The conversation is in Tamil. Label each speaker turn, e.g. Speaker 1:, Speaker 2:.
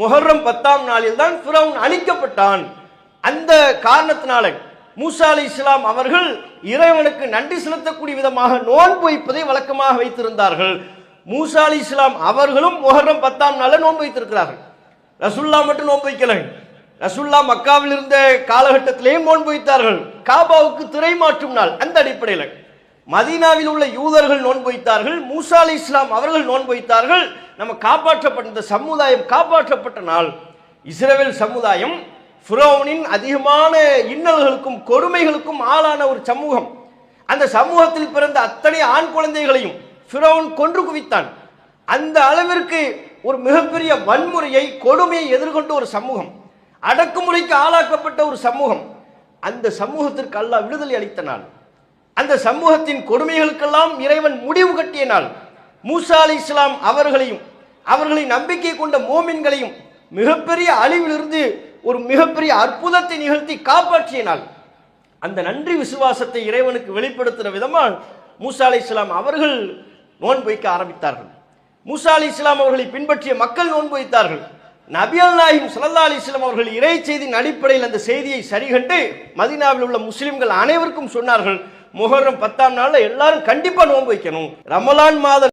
Speaker 1: முஹர்ரம் பத்தாம் நாளில் தான் ஃபிரௌன் அழிக்கப்பட்டான். அந்த காரணத்தினால மூசா அலி இஸ்லாம் அவர்கள் இறைவனுக்கு நன்றி செலுத்தக்கூடிய விதமாக நோன்பு வைப்பதை வழக்கமாக வைத்திருந்தார்கள். மூசா அலி இஸ்லாம் அவர்களும் முஹர்ரம் பத்தாம் நாளில் நோன்பு வைத்திருக்கிறார்கள். ரசுல்லா மட்டும் நோன்பு வைக்கல. ரசுல்லா மக்காவில் இருந்த காலகட்டத்திலேயும் நோன்பு வைத்தார்கள். காபாவுக்கு திரை மாற்றும் நாள் அந்த அடிப்படையில். மதீனாவில் உள்ள யூதர்கள் நோன்பு வைத்தார்கள் மூசா அலி இஸ்லாம் அவர்கள் நோன்பு வைத்தார்கள். நம்ம காப்பாற்றப்பட்ட இந்த சமுதாயம் காப்பாற்றப்பட்ட நாள். இஸ்ரேல் சமுதாயம் ஃபுரோனின் அதிகமான இன்னல்களுக்கும் கொடுமைகளுக்கும் ஆளான ஒரு சமூகம். அந்த சமூகத்தில் பிறந்த அத்தனை ஆண் குழந்தைகளையும் ஃபிரௌன் கொன்று குவித்தான். அந்த அளவிற்கு ஒரு மிகப்பெரிய வன்முறையை கொடுமையை எதிர்கொண்ட ஒரு சமூகம். அடக்குமுறைக்கு ஆளாக்கப்பட்ட ஒரு சமூகம். அந்த சமூகத்திற்கு அல்லாஹ் விடுதலை அளித்த நாள். அந்த சமூகத்தின் கொடுமைகளுக்கெல்லாம் இறைவன் முடிவு கட்டிய நாள் மூசா அலி இஸ்லாம் அவர்களையும் அவர்களை நம்பிக்கை கொண்ட மோமின்களையும் மிகப்பெரிய அழிவிலிருந்து ஒரு மிகப்பெரிய அற்புதத்தை நிகழ்த்தி காப்பாற்றிய நாள் அந்த நன்றி விசுவாசத்தை இறைவனுக்கு வெளிப்படுத்துகிற விதமாக மூசா அலி இஸ்லாம் அவர்கள் நோன்பு வைக்க ஆரம்பித்தார்கள். மூசா அலி இஸ்லாம் அவர்களை பின்பற்றிய மக்கள் நோன்பு வைத்தார்கள் நபியல் நாயிம் சுல்லா அலி இஸ்லாம் அவர்கள் இறை செய்தியின் அடிப்படையில் அந்த செய்தியை சரிகண்டு மதீனாவில் உள்ள முஸ்லிம்கள் அனைவருக்கும் சொன்னார்கள். முகரம் பத்தாம் நாள்ல எல்லாரும் கண்டிப்பா நோன்பு வைக்கணும். ரமலான் மாத